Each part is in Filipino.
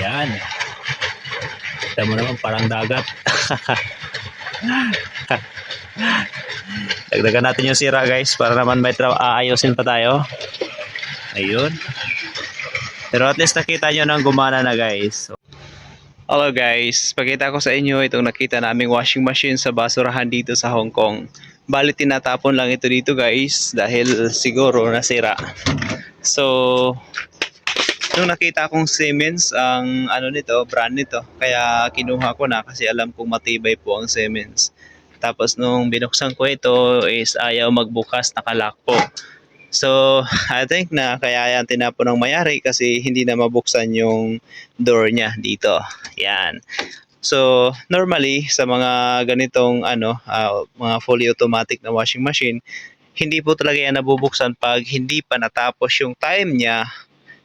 Yan. Kita mo naman, parang dagat. Dagdagan natin yung sira guys para naman may aayusin pa tayo. Ayun. Pero at least nakita nyo nang gumana na guys. Hello guys, pakita ko sa inyo itong nakita naming washing machine sa basurahan dito sa Hong Kong. Bali tinatapon lang ito dito guys dahil siguro nasira. So, nung nakita kong Siemens ang ano nito, brand nito, kaya kinuha ko na kasi alam kong matibay po ang Siemens. Tapos nung binuksan ko ito is ayaw magbukas, nakalock po. So, I think na kaya yan tinapon ng mayari kasi hindi na mabuksan yung door niya dito. Yan. So, normally sa mga ganitong ano, ah, mga fully automatic na washing machine, hindi po talaga yan nabubuksan pag hindi pa natapos yung time niya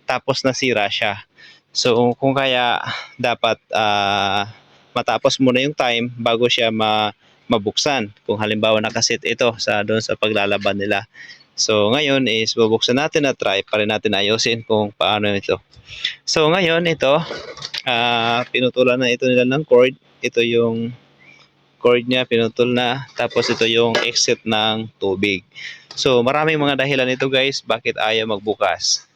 tapos nasira siya. So, kung kaya dapat ah, matapos muna yung time bago siya ma mabuksan. Kung halimbawa nakasit ito sa doon sa paglalaban nila. So ngayon is bubuksan natin at try pa rin natin ayusin kung paano ito. So ngayon ito, ah pinutulan na ito nila ng cord. Ito yung cord niya, pinutol na. Tapos ito yung exit ng tubig. So maraming mga dahilan ito guys, bakit ayaw magbukas.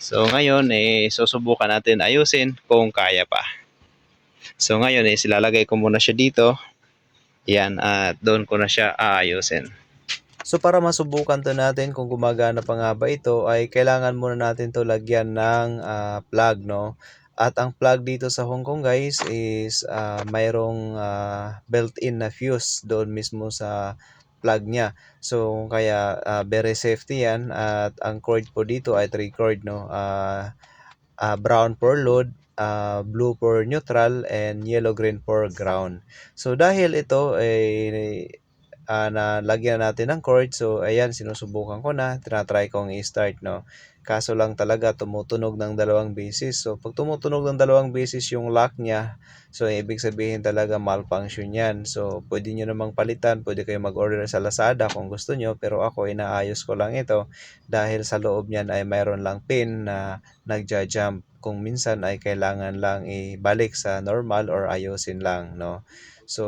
So ngayon eh susubukan natin ayusin kung kaya pa. So ngayon eh silalagay ko muna siya dito. Yan at doon ko na siya aayusin. So para masubukan to natin kung gumagana pa nga ba ito ay kailangan muna natin to lagyan ng ah, plug no. At ang plug dito sa Hong Kong guys is ah, mayroong ah, built-in na fuse doon mismo sa plug niya. So kaya ah, very safety yan at ang cord po dito ay 3 cord no. Ah, ah, brown for load, ah, blue for neutral and yellow green for ground. So dahil ito ay ah, nalagyan natin ng cord. So, ayan, sinusubukan ko na. Tinatry kong i-start, no? Kaso lang talaga, tumutunog ng dalawang beses. So, pag tumutunog ng dalawang beses yung lock niya, so, ibig sabihin talaga malfunction yan. So, pwede nyo namang palitan. Pwede kayo mag-order sa Lazada kung gusto nyo. Pero ako, inaayos ko lang ito dahil sa loob niyan ay mayroon lang pin na nagja-jump. Kung minsan ay kailangan lang ibalik sa normal or ayusin lang, no? So,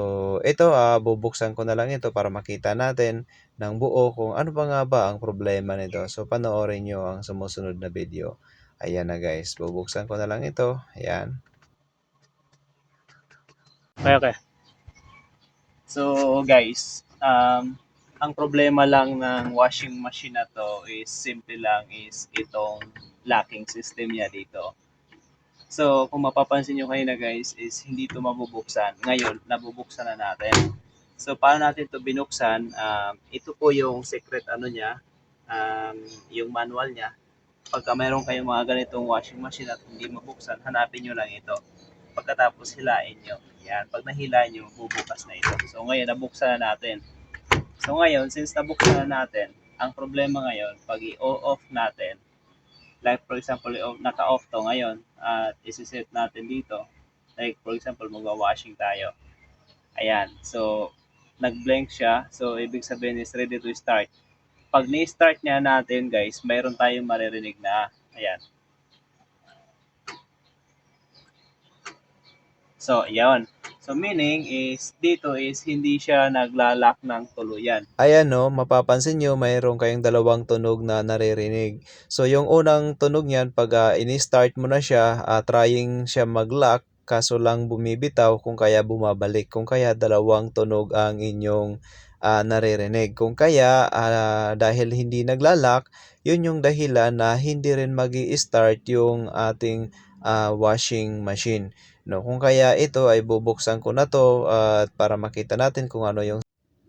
ito, ah, bubuksan ko na lang ito para makita natin ng buo kung ano pa nga ba ang problema nito. So, panoorin nyo ang sumusunod na video. Ayan na guys, bubuksan ko na lang ito. Ayan. Okay, okay. So, guys, um, ang problema lang ng washing machine na to is simple lang is itong locking system niya dito. So, kung mapapansin nyo kanina guys, is hindi ito mabubuksan. Ngayon, nabubuksan na natin. So, paano natin ito binuksan? Um, ito po yung secret ano niya, um, yung manual niya. Pagka mayroon kayong mga ganitong washing machine at hindi mabuksan, hanapin nyo lang ito. Pagkatapos hilain nyo. Yan, pag nahila nyo, bubukas na ito. So, ngayon, nabuksan na natin. So, ngayon, since nabuksan na natin, ang problema ngayon, pag i-off natin, like for example, naka-off to ngayon, at isi-set natin dito, like for example, magwa-washing tayo. Ayan, so, nag-blank siya, so, ibig sabihin is ready to start. Pag ni-start niya natin, guys, mayroon tayong maririnig na, ayan. So, ayan. So, meaning is, dito is hindi siya naglalak ng tuluyan. Ayan no, mapapansin nyo, mayroon kayong dalawang tunog na naririnig. So yung unang tunog niyan, pag ah, ini-start mo na siya, ah, trying siya mag-lock, kaso lang bumibitaw, kung kaya bumabalik. Kung kaya dalawang tunog ang inyong ah, naririnig. Kung kaya, ah, dahil hindi naglalak, yun yung dahilan na hindi rin mag start yung ating ah, washing machine. No, kung kaya ito ay bubuksan ko na to at para makita natin kung ano yung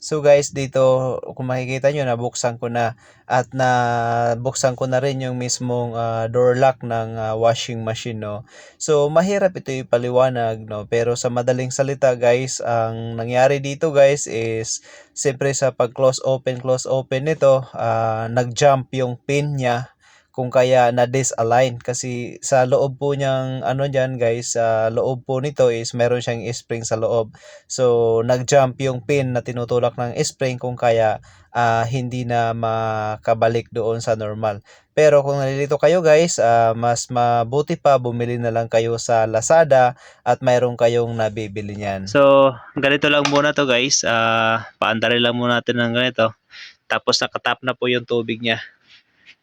So guys, dito kung makikita nyo, nabuksan ko na at nabuksan ko na rin yung mismong ah, door lock ng ah, washing machine, no. So mahirap ito ipaliwanag, no. Pero sa madaling salita guys, ang nangyari dito guys is siyempre sa pag close open, close open nito, ah, nag-jump yung pin niya kung kaya na disalign kasi sa loob po niyang ano diyan guys sa loob po nito is meron siyang spring sa loob so nag-jump yung pin na tinutulak ng spring kung kaya ah, hindi na makabalik doon sa normal pero kung nalilito kayo guys ah, mas mabuti pa bumili na lang kayo sa Lazada at mayroon kayong nabibili niyan So, ganito lang muna to guys. Ah, paandarin lang muna natin ng ganito. Tapos nakatap na po yung tubig niya.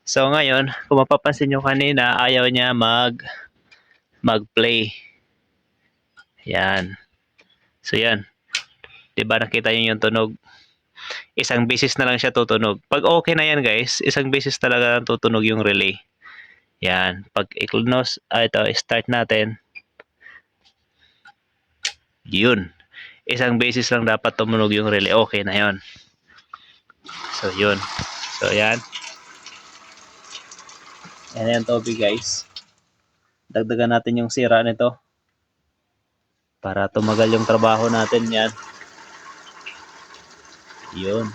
So ngayon, kung mapapansin nyo kanina, ayaw niya mag mag-play. Yan. So yan. 'Di ba nakita niyo yung tunog? Isang beses na lang siya tutunog. Pag okay na yan guys, isang beses talaga lang tutunog yung relay. Yan. Pag i-close, ah, ito, start natin. Yun. Isang beses lang dapat tumunog yung relay. Okay na yon. So, yun. So, yan. Yan yan tubig guys. Dagdagan natin yung sira nito. Para tumagal yung trabaho natin yan. Yun.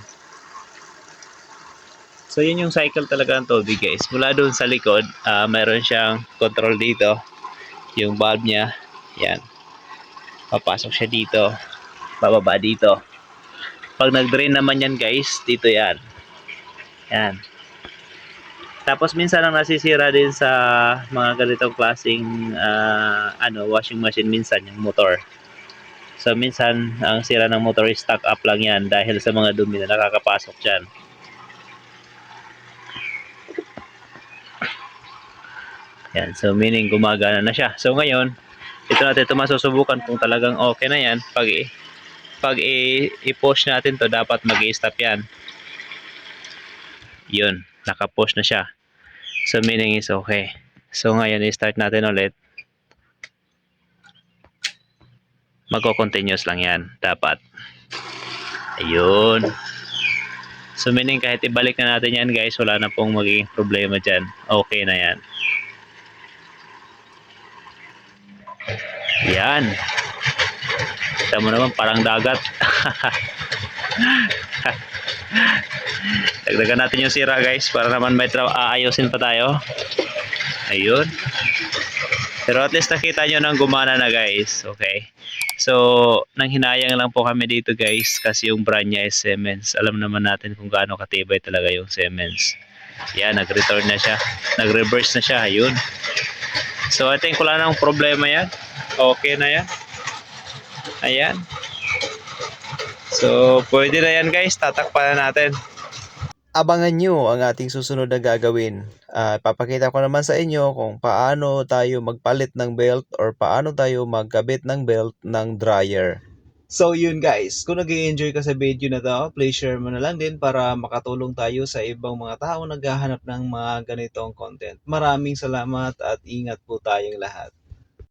So, yun yung cycle talaga ng tubig guys. Mula doon sa likod, ah, mayroon siyang control dito. Yung valve niya. Yan papasok siya dito bababa dito pag nag-drain naman yan guys dito yan yan tapos minsan ang nasisira din sa mga ganitong klaseng ah, ano washing machine minsan yung motor. So minsan ang sira ng motor is stuck up lang yan dahil sa mga dumi na nakakapasok dyan. Yan so meaning gumagana na siya. So ngayon ito natin ito masusubukan kung talagang okay na yan. Pag pag i-push natin to dapat mag stop yan. Yun naka-push na siya. So meaning is okay. So ngayon i-start natin ulit. Magko-continuous lang yan dapat. Ayun. So meaning kahit ibalik na natin yan guys wala na pong magiging problema dyan. Okay na yan. Yan. Kita mo naman, parang dagat. Dagdagan natin yung sira guys para naman may aayusin pa tayo. Ayun. Pero at least nakita nyo nang gumana na guys. Okay. So, nang hinayang lang po kami dito guys kasi yung brand niya is Siemens. Alam naman natin kung gaano katibay talaga yung Siemens. Yan, nag-return na siya. Nag-reverse na siya. Ayun. So, I think wala nang problema yan. Okay na yan. Ayan. So, pwede na yan guys. Tatakpan na natin. abangan nyo ang ating susunod na gagawin. Ah, papakita ko naman sa inyo kung paano tayo magpalit ng belt or paano tayo magkabit ng belt ng dryer. So yun guys, kung nag enjoy ka sa video na to, please share mo na lang din para makatulong tayo sa ibang mga taong naghahanap ng mga ganitong content. Maraming salamat at ingat po tayong lahat.